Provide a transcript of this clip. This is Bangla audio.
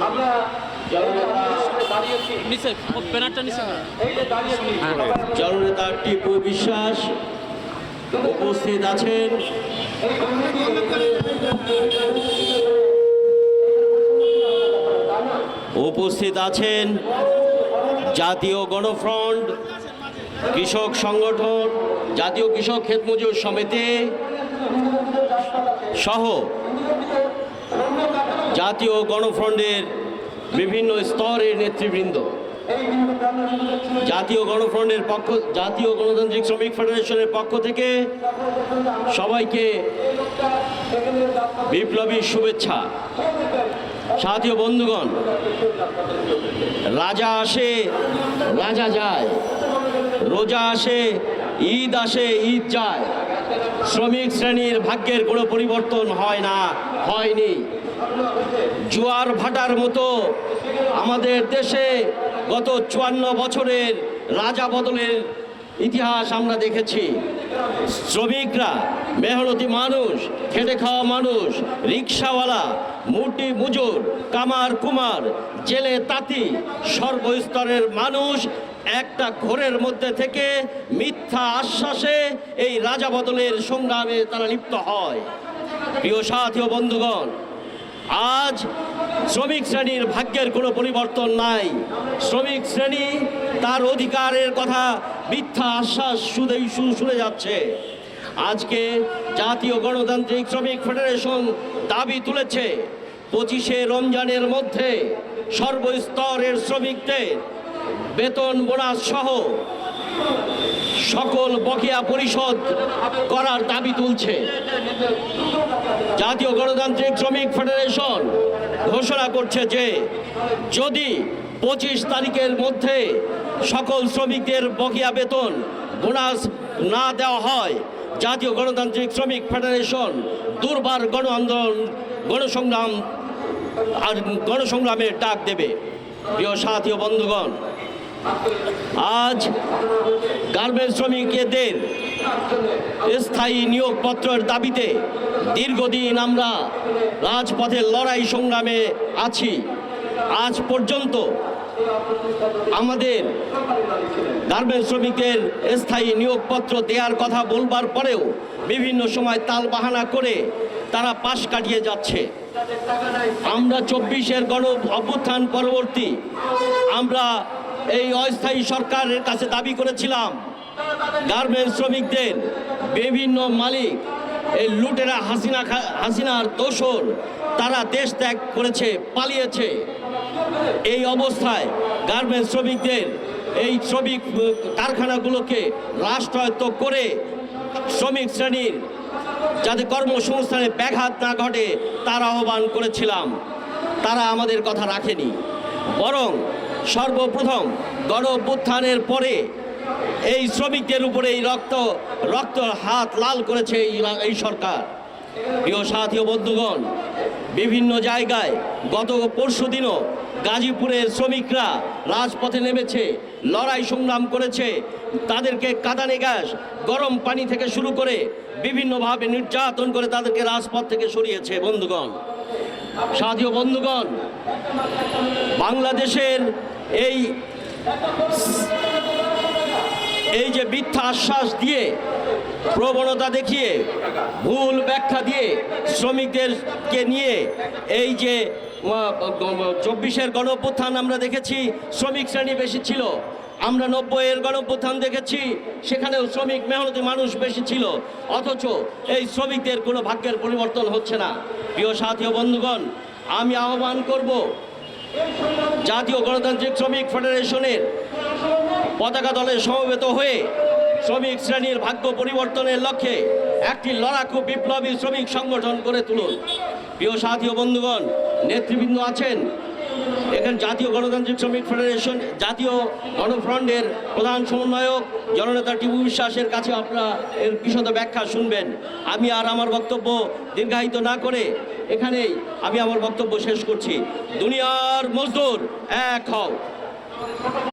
আমরা জননেতা টিপু বিশ্বাস উপস্থিত আছেন উপস্থিত আছেন জাতীয় গণফ্রন্ট কৃষক সংগঠন, জাতীয় কৃষক ক্ষেত মজুর সমিতি সহ জাতীয় গণফ্রন্টের বিভিন্ন স্তরের নেতৃবৃন্দ। জাতীয় গণফ্রন্টের পক্ষ, জাতীয় গণতান্ত্রিক শ্রমিক ফেডারেশনের পক্ষ থেকে সবাইকে বিপ্লবী শুভেচ্ছা। সাথীয় বন্ধুগণ, রাজা আসে, রাজা যায়। রোজা আসে, ঈদ আসে, ঈদ যায়। শ্রমিক শ্রেণির ভাগ্যের কোনো পরিবর্তন হয় না, হয়নি। জোয়ার ভাটার মতো আমাদের দেশে গত চুয়ান্ন বছরের রাজা বদলের ইতিহাস আমরা দেখেছি। শ্রমিকরা, মেহনতি মানুষ, খেটে খাওয়া মানুষ, রিক্সাওয়ালা, মুটি মুজুর, কামার কুমার, জেলে তাঁতি, সর্বস্তরের মানুষ একটা ঘোরের মধ্যে থেকে মিথ্যা আশ্বাসে এই রাজা বদলের সংগ্রামে তারা লিপ্ত হয়। প্রিয় সাথী ও বন্ধুগণ আজ শ্রমিক শ্রেণির ভাগ্যের কোনো পরিবর্তন নাই। শ্রমিক শ্রেণি তার অধিকারের কথা মিথ্যা আশ্বাস শুধুই শুধু শুনে যাচ্ছে। আজকে জাতীয় গণতান্ত্রিক শ্রমিক ফেডারেশন দাবি তুলেছে, পঁচিশে রমজানের মধ্যে সর্বস্তরের শ্রমিকদের বেতন বোনাস সহ সকল বকেয়া পরিশোধ করার দাবি তুলছে। জাতীয় গণতান্ত্রিক শ্রমিক ফেডারেশন ঘোষণা করছে যে, যদি পঁচিশ তারিখের মধ্যে সকল শ্রমিকদের বকেয়া বেতন বোনাস না দেওয়া হয়, জাতীয় গণতান্ত্রিক শ্রমিক ফেডারেশন দুর্বার গণ আন্দোলন, গণসংগ্রাম আর গণসংগ্রামের ডাক দেবে। প্রিয় সাথী বন্ধুগণ আজ গার্মেন্টস শ্রমিকদের স্থায়ী নিয়োগপত্রের দাবিতে দীর্ঘদিন আমরা রাজপথের লড়াই সংগ্রামে আছি। আজ পর্যন্ত আমাদের গার্মেন্টস শ্রমিকদের স্থায়ী নিয়োগপত্র দেওয়ার কথা বলবার পরেও বিভিন্ন সময় তাল বাহানা করে তারা পাশ কাটিয়ে যাচ্ছে। আমরা চব্বিশের গণ অভ্যুত্থান পরবর্তী আমরা এই অস্থায়ী সরকারের কাছে দাবি করেছিলাম গার্মেন্টস শ্রমিকদের বিভিন্ন মালিক, এই লুটেরা হাসিনা হাসিনার দোসর তারা দেশ ত্যাগ করেছে, পালিয়েছে। এই অবস্থায় গার্মেন্টস শ্রমিকদের এই শ্রমিক কারখানাগুলোকে রাষ্ট্রায়ত্ত করে শ্রমিক শ্রেণির যাতে কর্মসংস্থানে ব্যাঘাত না ঘটে, তার আহ্বান করেছিলাম। তারা আমাদের কথা রাখেনি। বরং সর্বপ্রথম গণ পরে এই শ্রমিকদের উপরে এই রক্ত রক্ত হাত লাল করেছে এই সরকার। প্রিয় সাথী বন্ধুগণ, বিভিন্ন জায়গায় গত পরশু দিনও গাজীপুরের শ্রমিকরা রাজপথে নেমেছে, লড়াই সংগ্রাম করেছে, তাদেরকে কাঁদানে গ্যাস, গরম পানি থেকে শুরু করে বিভিন্নভাবে নির্যাতন করে তাদেরকে রাজপথ থেকে সরিয়েছে। বন্ধুগণ, সাথী বন্ধুগণ, বাংলাদেশের এই এই যে মিথ্যা আশ্বাস দিয়ে প্রবণতা দেখিয়ে, ভুল ব্যাখ্যা দিয়ে শ্রমিকদেরকে নিয়ে এই যে চব্বিশের গণপ্রথান আমরা দেখেছি, শ্রমিক শ্রেণি বেশি ছিল। আমরা নব্বইয়ের গণপ্রথান দেখেছি, সেখানেও শ্রমিক মেহনতি মানুষ বেশি ছিল। অথচ এই শ্রমিকদের কোনো ভাগ্যের পরিবর্তন হচ্ছে না। প্রিয় সাথী বন্ধুগণ, আমি আহ্বান করব জাতীয় গণতান্ত্রিক শ্রমিক ফেডারেশনের পতাকা দলে সমবেত হয়ে শ্রমিক শ্রেণির ভাগ্য পরিবর্তনের লক্ষ্যে একটি লড়াকু বিপ্লবী শ্রমিক সংগঠন করে তুলুন। প্রিয় সাথী ও বন্ধুগণ, নেতৃবৃন্দ আছেন এখানে জাতীয় গণতান্ত্রিক শ্রমিক ফেডারেশন, জাতীয় গণফ্রন্টের প্রধান সমন্বয়ক জননেতা টিপু বিশ্বাসের কাছে আপনারা এর বিশদ ব্যাখ্যা শুনবেন। আমি আর আমার বক্তব্য দীর্ঘায়িত না করে এখানেই আমি আমার বক্তব্য শেষ করছি। দুনিয়ার মজদুর এক হও।